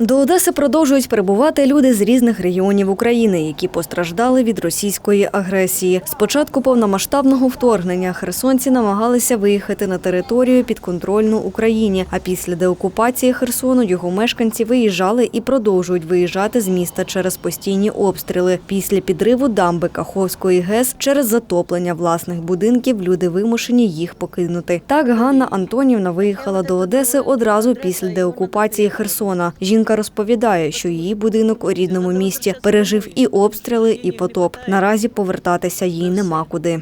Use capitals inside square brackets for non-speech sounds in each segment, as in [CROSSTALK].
До Одеси продовжують перебувати люди з різних регіонів України, які постраждали від російської агресії. З початку повномасштабного вторгнення херсонці намагалися виїхати на територію підконтрольну Україні. А після деокупації Херсону його мешканці виїжджали і продовжують виїжджати з міста через постійні обстріли. Після підриву дамби Каховської ГЕС через затоплення власних будинків люди вимушені їх покинути. Так Ганна Антонівна виїхала до Одеси одразу після деокупації Херсона. Жінка розповідає, що її будинок у рідному місті пережив і обстріли, і потоп. Наразі повертатися їй нема куди.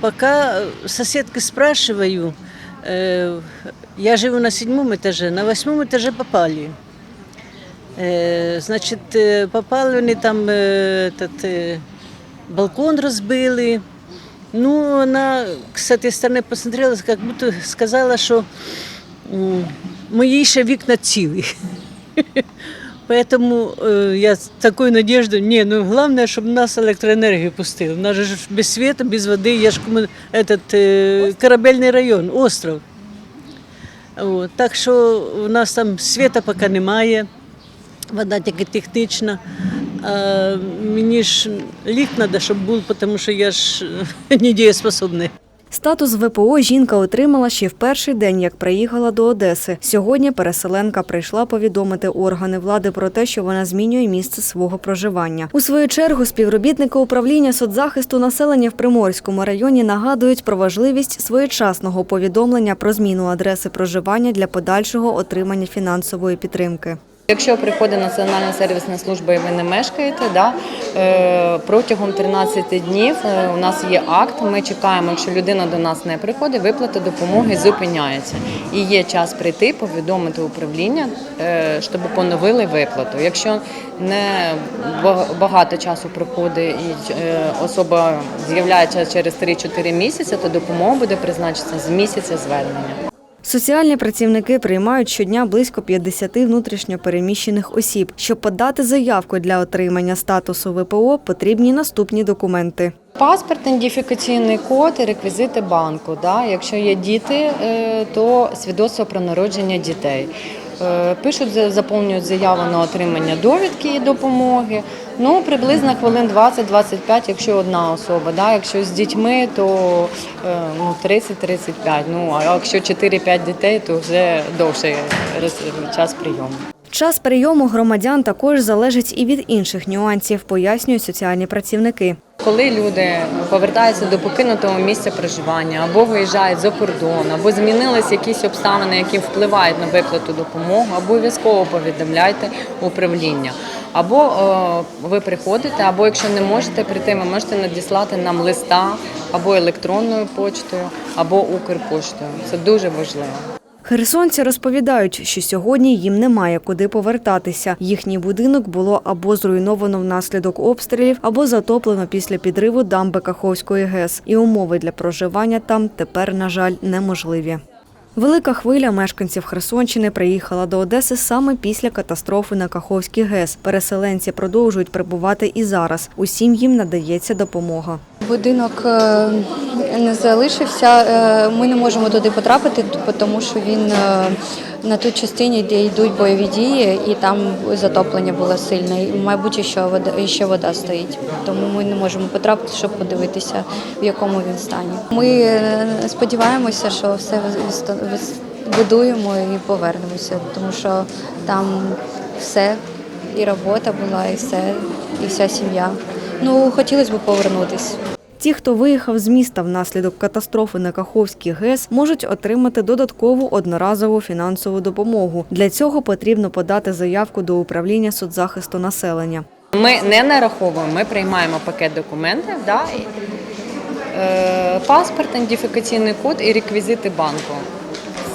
Пока э, соседки спрашиваю, э, я живу на седьмом этаже, на восьмом этаже попали. Э, Значит, э, попали вони там э, этот, э, балкон розбили. Ну, вона з цієї сторони посмотрела, як будто сказала, що м, мої ще вікна цілі. Поэтому э, я с такой надеждой, не, ну главное, чтобы нас электроэнергию пустили. У нас же ж без света, без воды, я ж кому- этот э, корабельний район, остров. От, так що у нас там світа поки немає, вода тільки технічна. А мені ж лік треба, щоб був, тому що я ж недієспособний. [LAUGHS] Статус ВПО жінка отримала ще в перший день, як приїхала до Одеси. Сьогодні переселенка прийшла повідомити органи влади про те, що вона змінює місце свого проживання. У свою чергу співробітники управління соцзахисту населення в Приморському районі нагадують про важливість своєчасного повідомлення про зміну адреси проживання для подальшого отримання фінансової підтримки. Якщо приходить Національна сервісна служба і ви не мешкаєте, да, е, протягом 13 днів е, у нас є акт. Ми чекаємо, якщо людина до нас не приходить, виплата допомоги зупиняється. І є час прийти, повідомити управління, е, щоб поновили виплату. Якщо не ба- багато часу проходить і особа з'являється через 3-4 місяці, то допомога буде призначена з місяця звернення. Соціальні працівники приймають щодня близько 50 внутрішньопереміщених осіб. Щоб подати заявку для отримання статусу ВПО, потрібні наступні документи. Паспорт, ідентифікаційний код і реквізити банку. Якщо є діти, е, то свідоцтво про народження дітей. Е, Пишуть, заповнюють заяву на отримання довідки і допомоги. Ну, приблизно хвилин 20-25, якщо одна особа. Да? Якщо з дітьми, то е, ну, 30-35. Ну, а якщо 4-5 дітей, то вже довший час прийому. Час прийому громадян також залежить і від інших нюансів, пояснюють соціальні працівники. Коли люди повертаються до покинутого місця проживання або виїжджають за кордон, або змінились якісь обставини, які впливають на виплату допомоги, обов'язково повідомляйте управління. Або е, ви приходите, або якщо не можете прийти, ви можете надіслати нам листа або електронною почтою, або Укрпоштою. Це дуже важливо. Херсонці розповідають, що сьогодні їм немає куди повертатися. Їхній будинок було або зруйновано внаслідок обстрілів, або затоплено після підриву дамби Каховської ГЕС. І умови для проживання там тепер, на жаль, неможливі. Велика хвиля мешканців Херсонщини приїхала до Одеси саме після катастрофи на Каховській ГЕС. Переселенці продовжують прибувати і зараз. Усім їм надається допомога. Будинок е, не залишився. Е, Ми не можемо туди потрапити, тому що він е, на тій частині, де йдуть бойові дії, і там затоплення було сильне. І, мабуть, ще вода, ще вода стоїть. Тому ми не можемо потрапити, щоб подивитися, в якому він стані. Ми е, сподіваємося, що все будуємо і повернемося, тому що там все, і робота була, і все, і вся сім'я. Ну, хотілося б повернутися. Ті, хто виїхав з міста внаслідок катастрофи на Каховській ГЕС, можуть отримати додаткову одноразову фінансову допомогу. Для цього потрібно подати заявку до управління соцзахисту населення. Ми не нараховуємо, ми приймаємо пакет документів, да, е, паспорт, ідентифікаційний код і реквізити банку.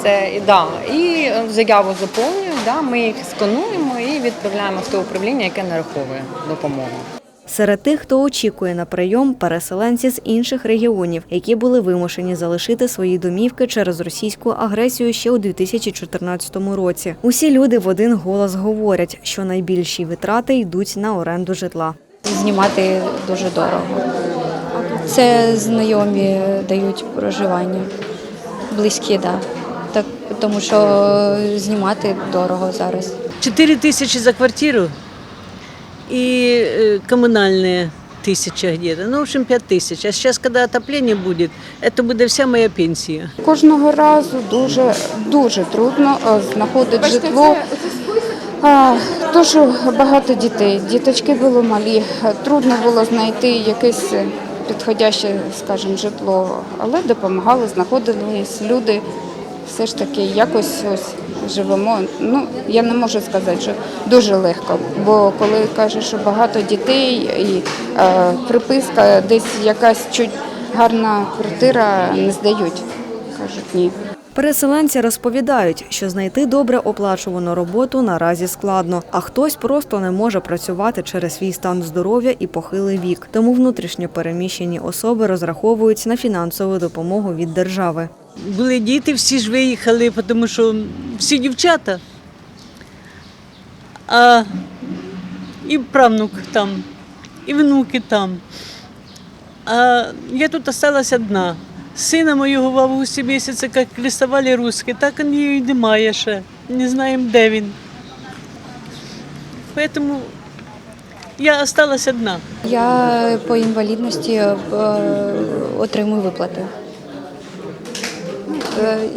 Це і да, і е, заяву заповнюють, да, ми їх скануємо і відправляємо в те управління, яке нараховує допомогу. Серед тих, хто очікує на прийом, переселенці з інших регіонів, які були вимушені залишити свої домівки через російську агресію ще у 2014 році. Усі люди в один голос говорять, що найбільші витрати йдуть на оренду житла. Знімати дуже дорого. Це знайомі дають проживання, близькі, да. так. Тому що знімати дорого зараз. 4 тысячи за квартиру и э, коммунальные тысяча где-то. Ну, в общем, 5 тысяч. А сейчас, когда отопление будет, это будет вся моя пенсия. Кожного разу дуже дуже трудно е, знаходити житло. А, Дуже багато дітей, діточки були малі. е, Трудно було знайти якесь е, підходяще, скажімо, житло, але допомагали, знаходились люди. Все ж таки, якось ось живемо. Ну, я не можу сказати, що дуже легко. Бо коли кажуть, що багато дітей і е, приписка, десь якась чуть гарна квартира не здають. Кажуть, ні. Переселенці розповідають, що знайти добре оплачувану роботу наразі складно, а хтось просто не може працювати через свій стан здоров'я і похилий вік. Тому внутрішньо переміщені особи розраховують на фінансову допомогу від держави. Були діти, всі ж виїхали, тому що всі дівчата. А і правнук там, і внуки там. А я тут осталась одна. Сина моєго в августі місяці, як лісували русські, так і її немає ще. Не знаємо, де він. Тому я осталась одна. Я по інвалідності е, отримую виплати.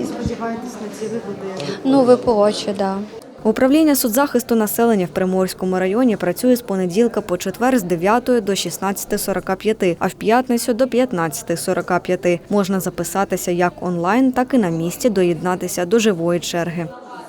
І сподіваєтесь на ці виплати? Ну, ВПО ще, так. Да. Управління соцзахисту населення в Приморському районі працює з понеділка по четвер з 9 до 16.45, а в п'ятницю до 15.45. Можна записатися як онлайн, так і на місці доєднатися до живої черги.